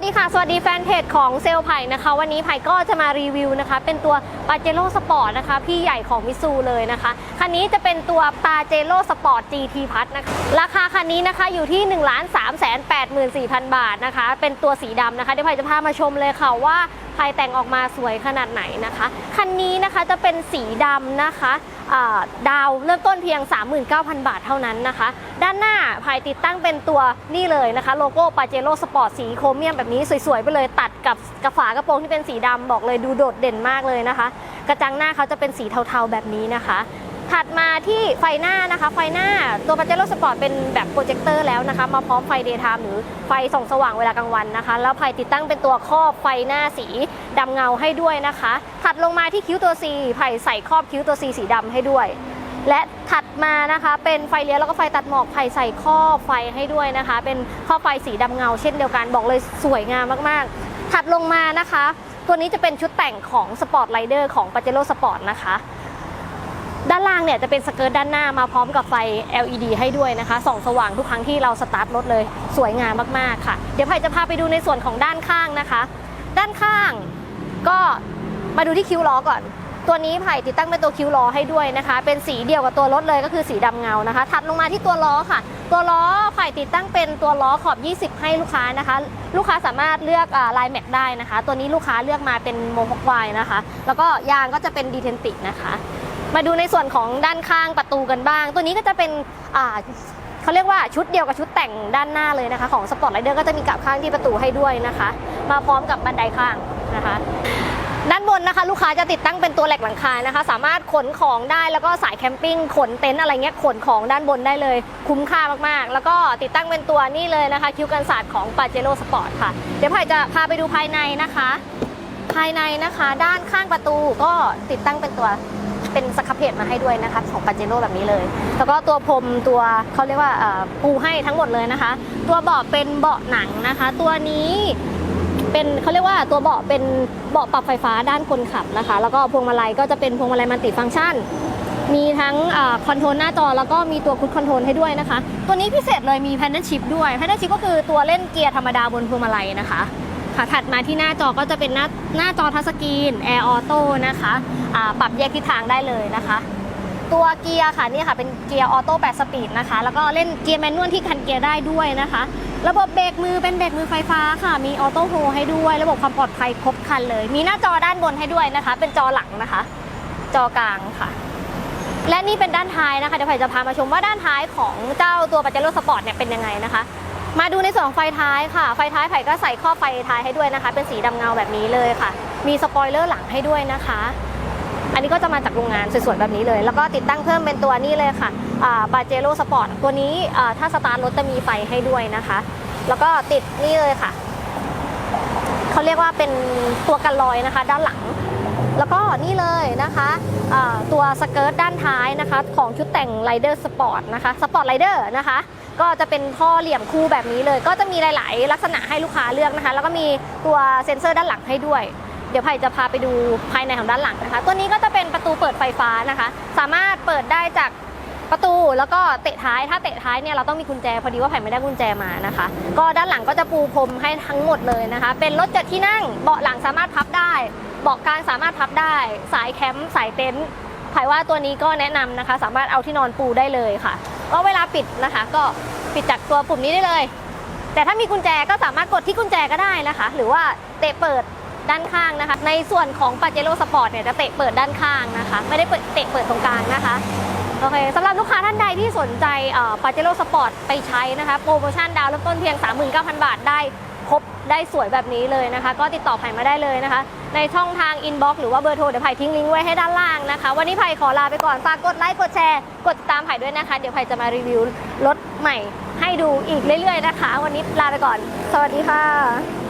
วัสดีค่ะ สวัสดีแฟนเพจของเซลล์ไผ่นะคะ วันนี้ไผ่ก็จะมารีวิวนะคะ เป็นตัวปาเจโร่สปอร์ตนะคะ พี่ใหญ่ของมิซูเลยนะคะ คันนี้จะเป็นตัวปาเจโร่สปอร์ต GT พัทนะคะ ราคาคันนี้นะคะอยู่ที่ 1 3 8 4 0 0 0 บาทนะคะ เป็นตัวสีดำนะคะ เดี๋ยวไผ่จะพามาชมเลยค่ะว่าไผ่แต่งออกมาสวยขนาดไหนนะคะ คันนี้นะคะจะเป็นสีดำนะคะ ดาวเริ่มต้นเพียง 39,000 บาทเท่านั้นนะคะ ด้านหน้าภายติดตั้งเป็นตัวนี่เลยนะคะ โลโก้ปาเจโร่สปอร์ตสีโครเมียมแบบนี้สวยๆ ไปเลยตัดกับกระฝากระโปรงที่เป็นสีดำบอกเลยดูโดดเด่นมากเลยนะคะ กระจังหน้าเขาจะเป็นสีเทาๆแบบนี้นะคะถัดมาที่ไฟหน้านะคะ ไฟหน้าตัวปาเจโร่สปอร์ตเป็นแบบโปรเจคเตอร์แล้วนะคะ มาพร้อมไฟเดย์ไทม์หรือไฟส่องสว่างเวลากลางวันนะคะ แล้วภายติดตั้งเป็นตัวครอบไฟหน้าสี ดำเงาให้ด้วยนะคะ ถัดลงมาที่คิ้วตัว C ไผ่ใส่ครอบคิ้วตัว C สีดำให้ด้วย และถัดมานะคะเป็นไฟเลี้ยวแล้วก็ไฟตัดหมอกไผ่ใส่ครอบไฟให้ด้วยนะคะ เป็นครอบไฟสีดำเงาเช่นเดียวกันบอกเลยสวยงามมากๆ ถัดลงมานะคะ ตัวนี้จะเป็นชุดแต่งของ Sport Rider ของ Pajero Sport นะคะด้านล่างเนี่ยจะเป็นสเกิร์ตด้านหน้ามาพร้อมกับไฟ LED ให้ด้วยนะคะ ส่องสว่างทุกครั้งที่เราสตาร์ทรถเลย สวยงามมากๆค่ะ เดี๋ยวไผ่จะพาไปดูในส่วนของด้านข้างนะคะ ด้านข้าง ก็มาดูที่คิ้วล้อก่อน ตัวนี้ไผ่ติดตั้งเป็นตัวคิ้วล้อให้ด้วยนะคะ เป็นสีเดียวกับตัวรถเลยก็คือสีดำเงานะคะ ถัดลงมาที่ตัวล้อค่ะ ตัวล้อไผ่ติดตั้งเป็นตัวล้อขอบ 20 ให้ลูกค้านะคะ ลูกค้าสามารถเลือกลายแม็กได้นะคะ ตัวนี้ลูกค้าเลือกมาเป็นโมฮอกไวนะคะ แล้วก็ยางก็จะเป็นดีเทนติกนะคะ มาดูในส่วนของด้านข้างประตูกันบ้าง ตัวนี้ก็จะเป็นเขาเรียกว่าชุดเดียวกับชุดแต่งด้านหน้าเลยนะคะ ของสปอร์ตไรเดอร์ก็จะมีกับข้างที่ประตูให้ด้วยนะคะ มาพร้อมกับบันไดข้าง นะคะ ด้านบนนะคะ ลูกค้าจะติดตั้งเป็นตัวแหลกหลังคานะคะ สามารถขนของได้แล้วก็สายแคมปิ้งขนเต็นท์อะไรเงี้ยขนของด้านบนได้เลย คุ้มค่ามากๆ แล้วก็ติดตั้งเป็นตัวนี่เลยนะคะ คิ้วกันศาสตร์ของ p a j e r o Sport ค่ะ เดี๋ยวไผ่จะพาไปดูภายในนะคะ ภายในนะคะ ด้านข้างประตูก็ติดตั้งเป็นตัวเป็นสครับเพจมาให้ด้วยนะคะของปาเจโร่แบบนี้เลย แล้วก็ตัวพรมตัวเขาเรียกว่าปูให้ทั้งหมดเลยนะคะ ตัวเบาะเป็นเบาะหนังนะคะ ตัวนี้ เป็นเขาเรียกว่าตัวเบาะเป็นเบาะปรับไฟฟ้าด้านคนขับนะคะ แล้วก็พวงมาลัยก็จะเป็นพวงมาลัยมัลติฟังก์ชัน มีทั้งคอนโทรลหน้าจอแล้วก็มีตัวคุดคอนโทรลให้ด้วยนะคะ ตัวนี้พิเศษเลยมีแพนเดชิพด้วยแพนเดชิพก็คือตัวเล่นเกียร์ธรรมดาบนพวงมาลัยนะคะค่ะถัดมาที่หน้าจอก็จะเป็นหน้าหน้าจอทัชสกรีน Air Auto นะคะปรับแยกทิศทางได้เลยนะคะ ตัวเกียร์ค่ะนี่ค่ะเป็นเกียร์ออโต้8สปีดนะคะ แล้วก็เล่นเกียร์แมนนวลที่คันเกียร์ได้ด้วยนะคะ ระบบเบรกมือเป็นเบรกมือไฟฟ้าค่ะ มีออโต้โฮให้ด้วย ระบบความปลอดภัยครบครันเลย มีหน้าจอด้านบนให้ด้วยนะคะ เป็นจอหลังนะคะ จอกลางค่ะ และนี่เป็นด้านท้ายนะคะ เดี๋ยวไผ่จะพามาชมว่าด้านท้ายของเจ้าตัวปัจเจโร่สปอร์ตเนี่ยเป็นยังไงนะคะ มาดูในส่วนของไฟท้ายค่ะ ไฟท้ายไผ่ก็ใส่ข้อไฟท้ายให้ด้วยนะคะ เป็นสีดำเงาแบบนี้เลยค่ะ มีสปอยเลอร์หลังให้ด้วยนะคะ อันนี้ก็จะมาจากโรงงานสวยๆแบบนี้เลย แล้วก็ติดตั้งเพิ่มเป็นตัวนี้เลยค่ะปาเจโร่สปอร์ตตัวนี้ถ้าสตาร์ทรถจะมีไฟให้ด้วยนะคะ แล้วก็ติดนี่เลยค่ะเขาเรียกว่าเป็นตัวกันลอยนะคะ ด้านหลัง แล้วก็นี่เลยนะคะตัวสเกิร์ตด้านท้ายนะคะ ของชุดแต่ง Rider Sport นะคะสปอร์ตไรเดอร์นะคะก็จะเป็นท่อเหลี่ยมคู่แบบนี้เลย ก็จะมีหลาย ๆ ลักษณะให้ลูกค้าเลือกนะคะ แล้วก็มีตัวเซ็นเซอร์ด้านหลังให้ด้วย เดี๋ยวไผ่จะพาไปดูภายในของด้านหลังนะคะ ตัวนี้ก็จะเป็นประตูเปิดไฟฟ้านะคะ สามารถเปิดได้จากประตูแล้วก็เตะท้ายถ้าเตะท้ายเนี่ยเราต้องมีกุญแจพอดีว่าไผ่ไม่ได้กุญแจมานะคะ ก็ด้านหลังก็จะปูพรมให้ทั้งหมดเลยนะคะ เป็นรถเจ็ดที่นั่งเบาะหลังสามารถพับได้เบาะกลางสามารถพับได้ สายแคมป์สายเต็นท์ไผ่ว่าตัวนี้ก็แนะนำนะคะ สามารถเอาที่นอนปูได้เลยค่ะก็เวลาปิดนะคะ ก็ปิดจากตัวปุ่มนี้ได้เลย แต่ถ้ามีกุญแจก็สามารถกดที่กุญแจก็ได้นะคะ หรือว่าเตะเปิด ด้านข้างนะคะ ในส่วนของ p a j e r o Sport เนี่ยจะเตะเปิดด้านข้างนะคะ ไม่ได้เปิดเตะเปิดตรงกลางนะคะโอเคสำหรับลูกค้าท่านใดที่สนใจปาเจโร่สปอร์ตไปใช้นะคะ โปรโมชั่นดาวน์เริ่มต้นเพียง 39,000 บาทได้ครบได้สวยแบบนี้เลยนะคะ ก็ติดต่อไผ่มาได้เลยนะคะ ในช่องทางอินบ็อกซ์หรือว่าเบอร์โทรเดี๋ยวไผ่ทิ้งลิงก์ไว้ให้ด้านล่างนะคะ วันนี้ไผ่ขอลาไปก่อนฝากกดไลค์กดแชร์ กดติดตามไผ่ด้วยนะคะ เดี๋ยวไผ่จะมารีวิวรถใหม่ให้ดูอีกเรื่อยๆนะคะ วันนี้ลาไปก่อน สวัสดีค่ะ